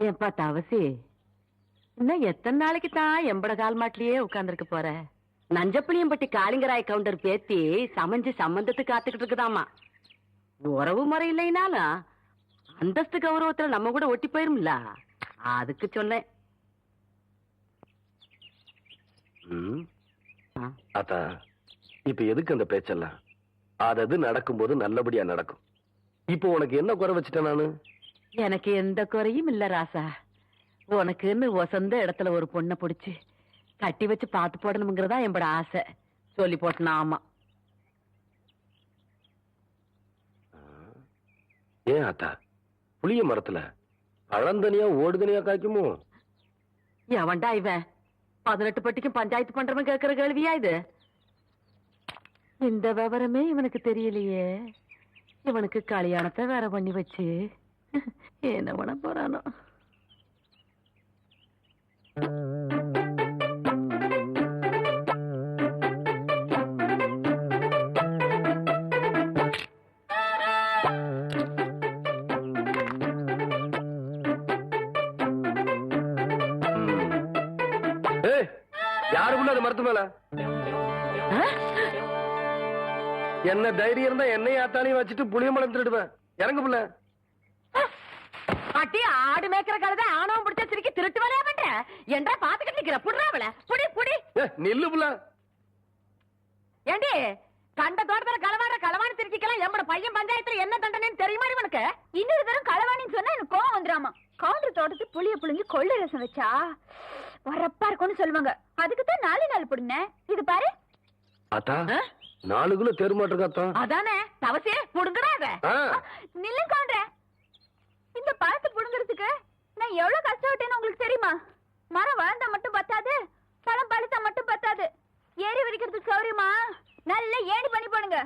ஏன்பா தவசி இன்னும் எத்தனை நாளைக்கு தான் எம்பட கால் மாட்டிலேயே உட்கார்ந்துருக்க போற? நஞ்சப்புளியம்பட்டி காளிங்கராய் கவுண்டர் பேத்தி சமைஞ்சு சம்பந்தத்துக்கு காத்துக்கிட்டு இருக்குதாமா உறவு முறை இல்லைனாலும் அந்தஸ்து கௌரவத்துல நம்ம கூட ஒட்டி போயிரும்ல. அதுக்கு சொன்னேன். அத்தா இப்ப எதுக்கு அந்த பேச்செல்லாம்? அதது நடக்கும்போது நல்லபடியா நடக்கும். இப்போ உனக்கு என்ன குறை வச்சுட்டேன் நானு? எனக்கு எந்த குறையும் இல்ல ராசா. உனக்குன்னு வசந்த இடத்துல ஒரு பொண்ணை பிடிச்சு கட்டி வச்சு பார்த்து போடணுங்கிறதா என்னோட ஆசை. சொல்லி போட்டேன் ஆமா. ஏன் அத்தா? புளிய மரத்துல பழந்தனியா ஓடுதனியா காய்க்குமோ? எவன்டா இவன்? பதினெட்டு பட்டிக்கும் பஞ்சாயத்து பண்றவன் கேக்குற கேள்வியா இது? இந்த விவரமே இவனுக்கு தெரியலையே. இவனுக்கு கல்யாணத்தை வேற பண்ணி வச்சு என்ன பண்ண போறானோ ம். ஏய் யாரு புள்ள அது மரத்து மேல? என்ன தைரியம் இருந்தா என்னையும் ஆத்தாலையும் வச்சுட்டு புளிய மரம் திருடுவேன் இறங்கு புள்ள அட்டி ஆடு மேய்க்கிற கழுத ஆணவம் பிடிச்ச சிரிக்கி திருட்டு வேலையா பண்ற? என்றா பாத்துக்கிட்டு நிக்கிற. புடுறா அவள. புடி புடி நில்லு புள்ள. ஏண்டி கண்ட தோட்டத்துல களவாடுற களவாணி திருச்சிக்கலாம் எம்பட பையன் பஞ்சாயத்துல என்ன தண்டனைன்னு தெரியுமா இவனுக்கு இன்னொரு தரம் களவாணின்னு சொன்னா எனக்கு கோவம் வந்துராமா கவுண்டர் தோட்டத்து புளிய புளிஞ்சு கொள்ளை ரசம் வச்சா வரப்பா இருக்கும்னு சொல்லுவாங்க. அதுக்கு தான் நாலு நாள் புடுனேன் இது பாரு. அத்தா? நாலு கிலோ தெருமாட்டிருக்கா அதானே? தவசே புடுங்கடா அத ஆ. நில்லு கவுண்டர் இந்த பழத்தை புடுங்கிறதுக்கு நான் எவ்வளவு கஷ்டப்பட்டேன்னு உங்களுக்கு தெரியுமா? மரம் வளர்ந்தா மட்டும் பத்தாது பழம் பழுத்தா மட்டும் பத்தாது. ஏறி வரிக்கிறதுக்கு சௌரியமா நல்ல ஏணி பண்ணி போடுங்க.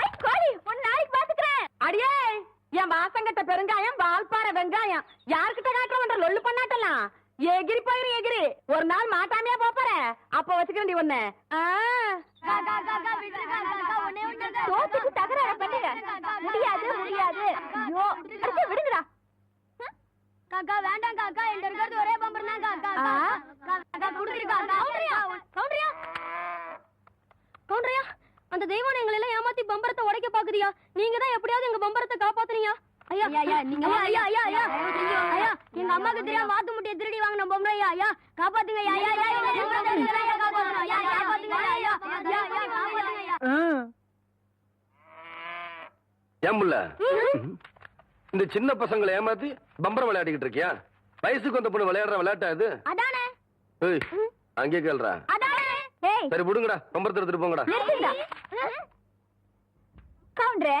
ஐ, கோழி உன் நாளைக்கு பாத்துக்கிறேன் அடியே என் வாசங்கட்ட பெருங்காயம் வால்பாறை வெங்காயம். யாருக்கிட்ட காட்டுறவன்ற லொல்லு பண்ணாட்டலாம் எகிரி போயிரு எகிரி ஒரு நாள் மாட்டாமையா போற அப்ப வச்சுக்கிறேன் நீ ஒண்ணு. தோத்துக்கு தகராறு பண்ணுங்க முடியாது முடியாது ஐயோ அடுத்து விடுங்கடா காக்கா வேண்டாம் காக்கா என்கிட்ட இருக்கிறது ஒரே பம்பர் தான் காக்கா. காக்கா குடுத்துருக்கா கவுண்டரியா கவுண்டரியா கவுண்டரியா அந்த தெய்வம் எங்களை எல்லாம் ஏமாத்தி பம்பரத்தை உடைக்க பாக்குறியா நீங்க தான் எப்படியாவது எங்க பம்பரத்தை காப்பாத்துறீங்க ஐயா ஐயா நீங்க ஐயா ஐயா ஐயா ஐயா எங்க அம்மாக்கு தெரியாம வாத்து முட்டைய திருடி வாங்கின பொம்பளை ஐயா காப்பாத்துங்க இந்த சின்ன பசங்களை ஏமாத்தி பம்பரம் விளையாடிக்கிட்டு இருக்கியா வயசுக்கு வந்த பொண்ணு விளையாடுற விளையாட்டா இது அதானே அங்கே கேள்றா சரி விடுங்கடா பம்பரத்தை எடுத்துட்டு போங்கடா கவுண்டரே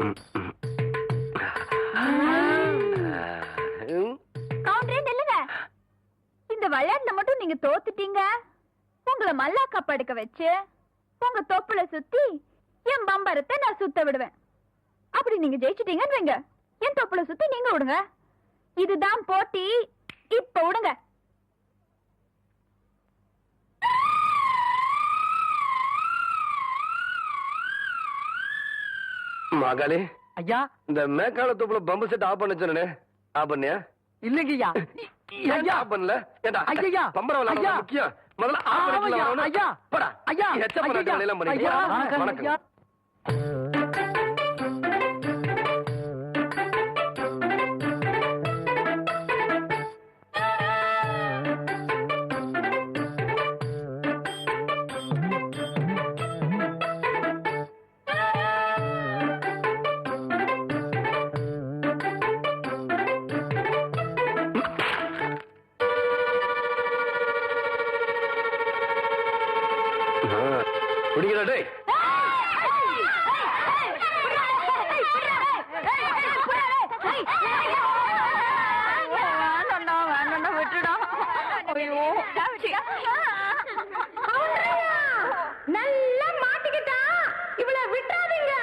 கவுண்டரே நில்லுங்க இந்த விளையாட்டுல மட்டும் நீங்க தோத்துட்டீங்க. உங்களை மல்லாக்கா படுக்க வச்சு உங்க தொப்புல சுத்தி என் பம்பரத்தை நான் சுத்த விடுவேன். அப்படி நீங்க ஜெயிச்சிட்டீங்கன்னு வைங்க. என் தொப்புல சுத்தி நீங்க விடுங்க. இதுதான் போட்டி. இப்ப விடுங்க. மகளே ஐயா இந்த மேக்கால தோப்புல பம்பு செட் ஆஃப் பண்ண சொன்னே ஆஃப் பண்ணியா இல்லைங்கய்யா ஏன் ஆஃப் பண்ணல ஏண்டா ஐயா. பம்பரம் விளையாட ஐயா. முக்கியம் முதல்ல ஆஃப். பண்ணிக்கலாம் ஐயா. போடா ஐயா எச்ச பண்ண ஐயா. ஐயா. வா. வணக்கம் ஐயா. பிடிக்கல டேய். நல்லா மாட்டிக்கிட்டா. இவள விட்டுறாதீங்க.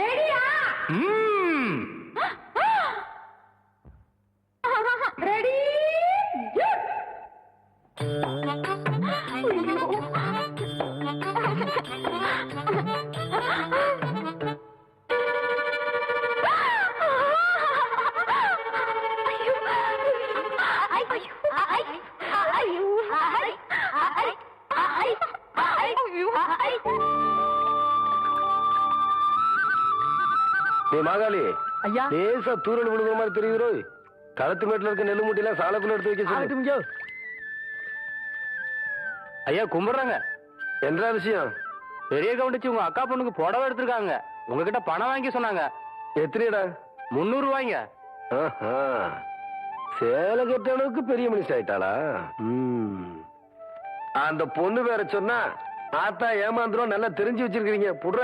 ரெடியா டேய் மாகாளி. ஐயா. லேசா தூரல் விழுகிற மாதிரி தெரியுது களத்து மேட்டுல இருக்க நெல்லு மூட்டையெல்லாம் சாலக்குள்ள எடுத்து வைக்க சொல்லு. ஐயா கும்பிடுறாங்க. என்ன விஷயம்? பெரிய கவுண்டிச்சு உங்க அக்கா பொண்ணுக்கு புடவை எடுத்திருக்காங்க. உங்ககிட்ட பணம் வாங்கி சொன்னாங்க. எத்தனைடா முந்நூறு ரூபாய்ங்க. ஆஹா. சேலை கட்டவனுக்கு பெரிய மனுஷன் ஆயிட்டாளா? ம். அந்த பொண்ணு வேற சொன்னா ஆத்தா ஏமாந்துரும் நல்லா தெரிஞ்சு வச்சிருக்கீங்க புடுற.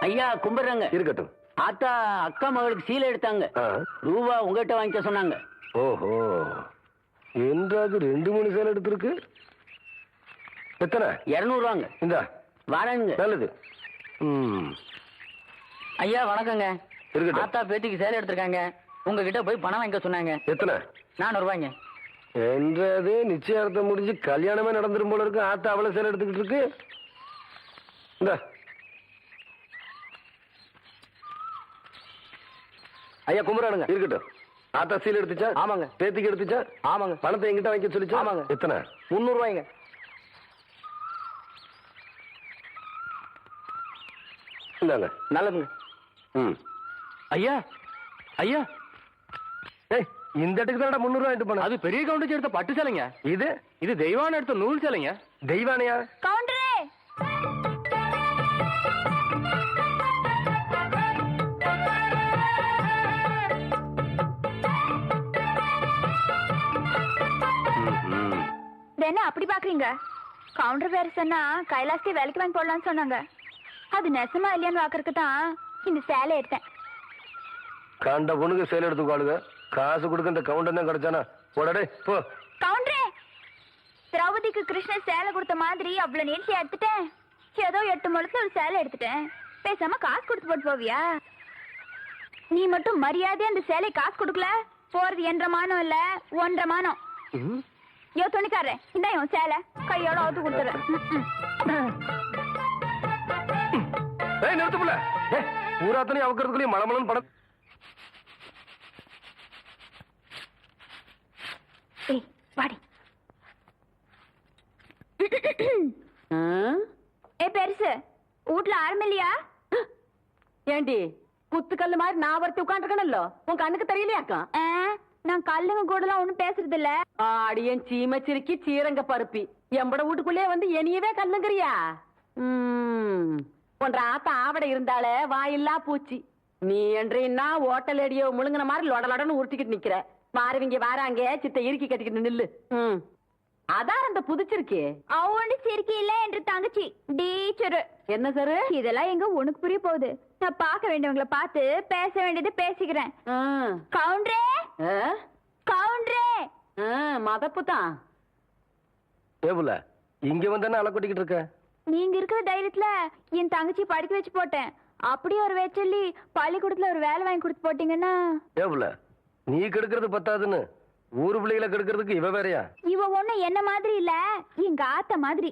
ஐயா கும்பிடுறாங்க. இருக்கட்டும். ஆத்தா அக்கா மகளுக்கு சீலை எடுத்தாங்க. ரூபா உங்ககிட்ட வாங்கிக்க சொன்னாங்க. ஓஹோ. என்றாது ரெண்டு மூணு சேலை எடுத்திருக்கு? எத்தனை? இருநூறுவாங்க. இந்தா. வரேங்க நல்லது. ம். ஐயா வணக்கங்க. இருக்கட்டும். ஆத்தா பேத்திக்கு சேலை எடுத்திருக்காங்க. உங்ககிட்ட போய் பணம் வாங்கிக்க சொன்னாங்க. எத்தனை? நானூறு ரூபாய்ங்க என்றது நிச்சயார்த்தம் முடிஞ்சு கல்யாணமே நடந்துரும் போல இருக்கு. ஆத்தா அவளை சேலை எடுத்துக்கிட்டு இருக்கு. இந்த. ஐயா கும்பிடுறானுங்க இருக்கட்டும். ஆத்தா சீல் எடுத்துச்சா? ஆமாங்க. பேத்திக்கு எடுத்துச்சா? ஆமாங்க. பணத்தை என்கிட்ட வாங்கி சொல்லிச்சா? ஆமாங்க. எத்தனை? முந்நூறு ரூபாய்ங்க இந்தாங்க. நல்லதுங்க. ம். ஐயா ஐயா. ஏய் இந்த இடத்துக்கு தானடா முந்நூறு வாங்கிட்டு போன? அது பெரிய கவுண்டிச்சு எடுத்த பட்டு சேலைங்க. இது? இது தெய்வான எடுத்த நூல் சேலைங்க. தெய்வானையா? என்ன அப்படி பாக்குறீங்க கவுண்டர் வேற சொன்னா கைலாசத்தை வேலைக்கு வாங்கி போடலாம்னு சொன்னாங்க. அது நெசமா இல்லையான்னு பாக்குறதுக்கு தான் இந்த சேலை எடுத்தேன். கண்ட பொண்ணுக்கு சேலை எடுத்துக்காளுங்க காசு கொடுக்க இந்த கவுண்டர் தான் கிடைச்சானா? போடடே போ. கவுண்டரே திரௌபதிக்கு கிருஷ்ணன் சேலை கொடுத்த மாதிரி அவ்வளவு நீட்டி எடுத்துட்டேன். ஏதோ எட்டு முழத்துல ஒரு சேலை எடுத்துட்டேன். பேசாம காசு கொடுத்து போட்டு போவியா? நீ மட்டும் மரியாதையா அந்த சேலை காசு கொடுக்கல? போறது என்ற மானம் இல்ல ஒன்றரை மானம். யோ துணிக்காரே இந்த உன் சேலை. கையோட அவுத்து கொடுத்துறேன் ஏய் நிறுத்து புள்ள ஏய் அவுக்கிறதுக்குள்ளேயும் மலமலன்னு படம். ஏய் வாடி? ஏ பெருசு வீட்ல ஆரம்பம் இல்லையா? ஏண்டி குத்துக்கல்லு மாதிரி நான் ஒருத்தி உட்காந்துருக்கணும்ல உன் கண்ணுக்கு தெரியலையாக்கா ஆ, நான் கல்லுங்க கூடலாம் ஒண்ணும் பேசுறது இல்ல ஆடியன் சீமச்சிருக்கி சீரங்க பருப்பி. எம்பட வீட்டுக்குள்ளே வந்து என்னையவே கல்லுங்கிறியா? உன்ற ஆத்தா ஆவட இருந்தாலே வாயில்லா பூச்சி. நீ என்றீன்னா ஓட்டல் அடியோ முழுங்கின மாதிரி லொட லொடன்னு உருட்டிக்கிட்டு நிக்கிற. மாறுவிங்க வாராங்க சித்த இறுக்கி கட்டிக்கிட்டு நில்லு. ம். அதான் அந்த புதிச்சிருக்கே அவனு சிரிக்கி இல்ல என்று தங்கச்சி. டீச்சரு என்ன சாரு? இதெல்லாம் எங்க உனக்கு புரிய போகுது. நான் பார்க்க வேண்டியவங்கள பார்த்து பேச வேண்டியது பேசிக்கிறேன். கவுண்டரே? கவுண்டரே! ஆ, மதப்பு தான் ஏ புள்ள இங்க வந்தானே அலை கொட்டிக்கிட்டு இருக்க? நீங்க இருக்கிற தைரியத்துல என் தங்கச்சி படிக்க வச்சு போட்டேன். அப்படியே ஒரு வேச்சொல்லி பள்ளிக்கூடத்துல ஒரு வேலை வாங்கி கொடுத்து போட்டீங்கன்னா? ஏ புள்ள நீ கெடுக்கிறது பத்தாதுன்னு. ஊரு பிள்ளைகளை கெடுக்கிறதுக்கு இவ வேறயா? இவ ஒண்ணு என்ன மாதிரி இல்ல எங்க ஆத்த மாதிரி.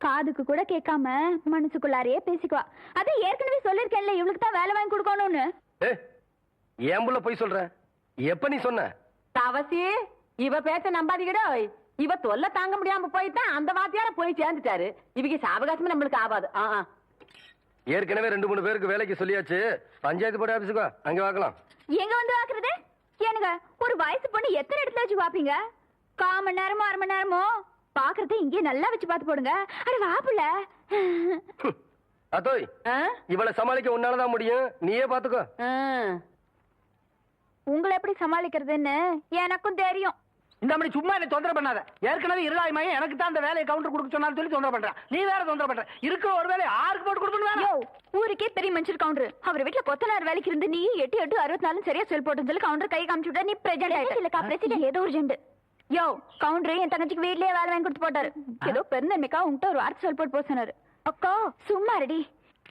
காதுக்கு கூட கேட்காம மனசுக்குள்ளாரையே பேசிக்குவா. அதான் ஏற்கனவே சொல்லிருக்கேன்ல இவளுக்கு தான் வேலை வாங்கி கொடுக்கணும்னு. ஏ ஏன் புள்ள போய் சொல்ற? எப்ப நீ சொன்ன? தவசி இவ பேச்ச நம்பாதீங்கடா. இவ தொல்லை தாங்க முடியாம போயிட்டான் அந்த வாத்தியார போய் சேர்ந்துட்டாரு. இவங்க சாவகாசமே நம்மளுக்கு ஆகாது. ஏற்கனவே ரெண்டு மூணு பேருக்கு வேலைக்கு சொல்லியாச்சு. பஞ்சாயத்து போர்டு ஆபீஸுக்கு அங்க பார்க்கலாம் எங்க வந்து பாக்குறது ஏனுங்க ஒரு வயசு பொண்ணு எத்தனை இடத்துல வச்சு பாப்பீங்க கால் மணி நேரமோ அரை மணி நேரமோ? பாக்குறத இங்கே நல்லா வச்சு பார்த்து போடுங்க. அட வாப்புல. அத்தோய்? இவளை சமாளிக்க உன்னாலதான் முடியும். நீயே பாத்துக்கோ. உங்களை எப்படி சமாளிக்கிறதுன்னு எனக்கும் தெரியும். இந்த மாதிரி சும்மா என்ன தொந்தரவு பண்ணாத. ஏற்கனவே இருளாய்மாயே எனக்கு தான் அந்த வேலையை கவுண்டர் கொடுக்க சொன்னாலும் சொல்லி தொந்தரவு பண்றான் நீ வேற தொந்தரவு பண்ற. இருக்கிற ஒரு வேலையை ஆருக்கு போட்டு கொடுக்கணும் யோ ஊருக்கே பெரிய மனுஷர் கவுண்டர் அவர் வீட்ல கொத்தனார் வேலைக்கு இருந்து நீ எட்டு எட்டு அறுபத்தி நாலு சரியா செல் போட்டு சொல்லி கவுண்டர் கை காமிச்சு விட்டா நீ ஆயிட்ட. இல்லக்கா பிரசிடென்ட் ஏதோ ஒரு ஜெண்டு யோ கவுண்டர் என் தங்கச்சிக்கு வீட்லயே வேலை வாங்கி கொடுத்து போட்டாரு. ஏதோ பெருந்தன்மைக்கா உன்கிட்ட ஒரு வார்த்தை சொல் போட்டு போக சொன்னாரு. அக்கா சும்மா ரெடி